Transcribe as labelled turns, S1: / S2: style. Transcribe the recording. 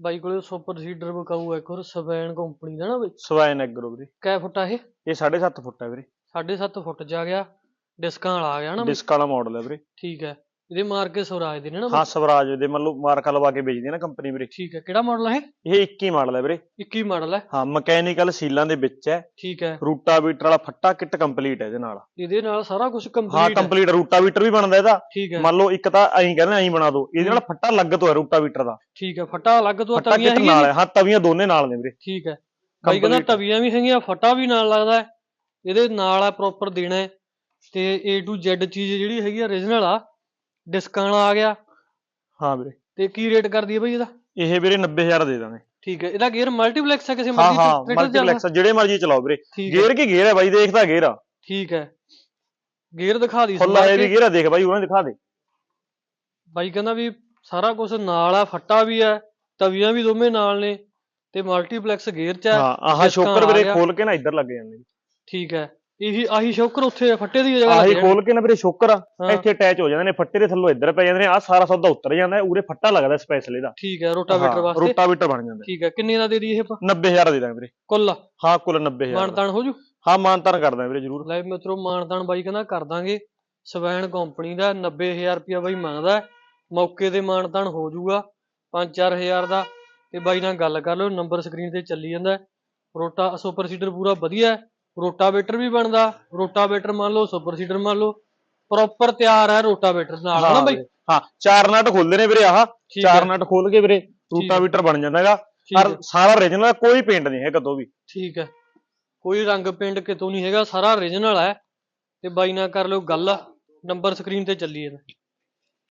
S1: ਬਾਈ ਕੋਲੇ super seeder ਬਕਾਊ ਹੈ ਇੱਕ ਹੋਰ ਸਵੈਨ ਕੰਪਨੀ ਦਾ ਨਾ ਬਈ।
S2: ਸਵਾਇਨ ਐਗਰੋ ਵੀਰੇ
S1: ਕੈ ਫੁੱਟ ਆ ਇਹ?
S2: ਇਹ 7.5 ਫੁੱਟ ਹੈ ਵੀਰੇ।
S1: 7.5 ਫੁੱਟ ਜਾ ਗਿਆ ਡਿਸਕਾਂ ਵਾਲਾ ਆ ਗਿਆ ਨਾ ਬਈ।
S2: ਡਿਸਕ ਵਾਲਾ ਮਾਡਲ ਹੈ ਵੀਰੇ।
S1: ਠੀਕ ਹੈ ਇਹਦੇ ਮਾਰਕੇ ਸਵਰਾਜ ਦੇ ਨੇ ਨਾ?
S2: ਹਾਂ ਸਵਰਾਜ ਦੇ ਮੰਨ ਲਓ ਮਾਰਕਾ ਲਵਾ ਕੇ ਵੇਚਦੀ ਹੈ ਨਾ ਕੰਪਨੀ ਵੀਰੇ।
S1: ਠੀਕ ਹੈ ਕਿਹੜਾ ਮਾਡਲ ਹੈ
S2: ਇਹ? 21 ਮਾਡਲ ਹੈ ਵੀਰੇ।
S1: 21 ਮਾਡਲ ਹੈ
S2: ਹਾਂ ਮਕੈਨੀਕਲ ਸੀਲਾਂ ਦੇ ਵਿੱਚ ਹੈ।
S1: ਠੀਕ ਹੈ।
S2: ਰੂਟਾਵੀਟਰ ਵਾਲਾ ਫੱਟਾ ਕਿੱਟ ਕੰਪਲੀਟ ਹੈ ਇਹਦੇ ਨਾਲ।
S1: ਇਹਦੇ ਨਾਲ ਸਾਰਾ ਕੁਝ
S2: ਹਾਂ
S1: ਕੰਪਲੀਟ ਹੈ
S2: ਕੰਪਲੀਟ ਰੂਟਾਵੀਟਰ ਵੀ ਬਣਦਾ ਇਹਦਾ।
S1: ਠੀਕ ਹੈ।
S2: ਮੰਨ ਲਓ ਇੱਕ ਤਾਂ ਐਂ ਕਹਿੰਦੇ ਐਂ ਬਣਾ ਦਿਓ ਇਹਦੇ ਨਾਲ ਫੱਟਾ ਲੱਗ ਤੋਂ ਹੈ ਰੂਟਾਵੀਟਰ ਦਾ।
S1: ਠੀਕ ਹੈ ਫਟਾ ਅਲੱਗ ਤੋਂ ਤਵੀਆਂ ਹੈਗੀਆਂ?
S2: ਹੈ। ਹਾਂ ਤਵੀਆਂ ਦੋਨੇ ਨਾਲ ਨੇ ਵੀਰੇ।
S1: ਠੀਕ ਹੈ। ਬਾਈ ਕਹਿੰਦਾ। ਤਵੀਆਂ ਵੀ ਹੈਗੀਆਂ ਫਟਾ ਵੀ ਨਾਲ ਲੱਗਦਾ ਹੈ। ਇਹਦੇ ਨਾਲ ਆ ਪ੍ਰੋਪਰ ਦੇਣਾ ਹੈ। ਤੇ A to Z ਚੀਜ਼ ਜਿਹੜੀ ਹੈਗੀ ਆ origignal ਆ। ਡਿਸਕਾਂ ਵਾਲਾ ਆ ਗਿਆ।
S2: ਹਾਂ ਵੀਰੇ।
S1: ਤੇ ਕੀ ਰੇਟ ਕਰਦੀ ਹੈ ਬਾਈ ਇਹਦਾ?
S2: ਇਹ ਵੀਰੇ 90000 ਦੇ ਦਾਂਗੇ।
S1: ਠੀਕ ਹੈ ਇਹਦਾ ਗੇਅਰ ਮਲਟੀਪਲੈਕਸ ਹੈ ਕਿਸੇ
S2: ਹਾਂ
S1: ਮਰਜ਼ੀ
S2: ਹਾਂ
S1: ਚੱਲਦਾ
S2: ਮਲਟੀਪਲੈਕਸ ਜਿਹੜੇ ਮਰਜ਼ੀ ਚਲਾਓ ਵੀਰੇ।
S1: ਠੀਕ ਹੈ।
S2: ਗੇਅਰ ਕੀ ਗੇਅਰ ਹੈ ਬਾਈ ਦੇਖਦਾ ਗੇਅਰ ਆ।
S1: ਠੀਕ ਹੈ। ਗੇਅਰ ਦਿਖਾ ਦੀ
S2: ਫੁੱਲ
S1: ਸਮਾਰ
S2: ਆਏ
S1: ਕੇ।
S2: ਵੀ ਗੇਅਰ ਆ ਦੇਖ ਬਾਈ ਉਹਨਾਂ ਨੇ ਦਿਖਾ ਦੇ।
S1: ਬਾਈ ਕਹਿੰਦਾ ਵੀ ਸਾਰਾ ਕੁਝ ਨਾਲ ਆ ਫੱਟਾ ਵੀ ਹੈ ਤਵੀਆਂ ਵੀ ਦੋਵੇਂ ਨਾਲ ਨੇ ਤੇ ਮਲਟੀਪਲੈਕਸ ਗੇਅਰ ਚ ਹੈ
S2: ਹਾਂ ਆਹ
S1: ਡਿਸਕਾਂ
S2: ਸ਼ੋਕਰ
S1: ਆ
S2: ਵੀਰੇ
S1: ਗਿਆ।
S2: ਖੋਲ ਕੇ ਨਾ ਇੱਧਰ ਲੱਗ ਜਾਂਦੇ ਨੇ।
S1: ਠੀਕ ਹੈ। ਇਹੀ ਆਹੀ ਸ਼ੌਕਰ ਉੱਥੇ ਫੱਟੇ ਦੀ ਜਗ੍ਹਾ
S2: ਆਹੀ ਖੋਲ ਕੇ ਨਾ ਵੀਰੇ ਸ਼ੋਕਰ ਆ। ਇੱਥੇ ਅਟੈਚ ਹੋ ਜਾਂਦੇ ਨੇ ਫੱਟੇ ਦੇ ਥੱਲੋਂ ਇੱਧਰ ਪੈ ਜਾਂਦੇ ਨੇ ਆਹ ਸਾਰਾ ਸੌਦਾ ਉੱਤਰ ਜਾਂਦਾ ਉਰੇ ਫੱਟਾ ਲੱਗਦਾ ਸਪੈਸ਼ਲ ਇਹਦਾ
S1: ਠੀਕ ਹੈ ਰੋਟਾਵੇਟਰ ਵਾਸਤੇ।
S2: ਰੋਟਾਵੀਟਰ ਬਣ ਜਾਂਦਾ।
S1: ਠੀਕ ਹੈ ਕਿੰਨੇ ਦਾ ਦੇ ਦੀ ਇਹ ਆਪਾਂ?
S2: 90000 ਦੇ ਦਾਂਗੇ ਵੀਰੇ।
S1: ਕੁੱਲ
S2: ਹਾਂ ਕੁੱਲ 90000 ਦਾ।
S1: ਮਾਨਤਾਨ ਹੋ ਜੂ?
S2: ਹਾਂ ਮਾਨਤਾਨ ਕਰਦਾ ਵੀਰੇ ਜ਼ਰੂਰ।
S1: ਲੈ ਮਿੱਤਰੋ ਮਾਨਤਾਨ ਬਾਈ ਕਹਿੰਦਾ ਕਰ ਦਾਂਗੇ। ਸਵੈਨ ਕੰਪਨੀ ਦਾ 90000 ਰੁਪਇਆ ਬਾਈ ਮੰਗਦਾ। ਮੌਕੇ ਤੇ ਮਾਨਤਾਨ ਹੋ ਜੂਗਾ 5-4000 ਦਾ। ਤੇ ਬਾਈ ਨਾਲ ਗੱਲ ਕਰ ਲਓ ਨੰਬਰ ਸਕਰੀਨ ਤੇ ਚੱਲੀ ਜਾਂਦਾ। ਰੋਟਾ ਸੁਪਰ ਸੀਡਰ ਪੂਰਾ ਵਧੀਆ ਹੈ। ਰੋਟਾਵੇਟਰ ਵੀ ਬਣਦਾ ਰੋਟਾਵੇਟਰ ਮੰਨ ਲਓ ਸੁਪਰ ਸੀਡਰ ਮੰਨ ਲਓ ਪ੍ਰੋਪਰ ਤਿਆਰ ਹੈ ਰੋਟਾਵੇਟਰ ਨਾਲ ਹਨਾ ਬਾਈ।
S2: ਹਾਂ ਚਾਰ ਨਟ ਖੋਲਦੇ ਨੇ ਵੀਰੇ ਆਹ
S1: ਠੀਕ
S2: ਚਾਰ
S1: ਹੈ।
S2: ਨਟ ਖੋਲ ਕੇ ਵੀਰੇ ਰੂਟਾਵੀਟਰ ਬਣ ਜਾਂਦਾ ਹੈਗਾ।
S1: ਠੀਕ
S2: ਪਰ
S1: ਹੈ।
S2: ਸਾਰਾ origignal ਕੋਈ ਪੇਂਟ ਨਹੀਂ ਹੈ ਕਦੋਂ ਵੀ।
S1: ਠੀਕ ਹੈ। ਕੋਈ ਰੰਗ ਪਿੰਡ ਕਿਤੋਂ ਨਹੀਂ ਹੈਗਾ ਸਾਰਾ origignal ਹੈ। ਤੇ ਬਾਈ ਨਾਲ ਕਰ ਲਿਓ ਗੱਲ ਨੰਬਰ ਸਕਰੀਨ ਤੇ ਚੱਲੀ ਜਾਂਦਾ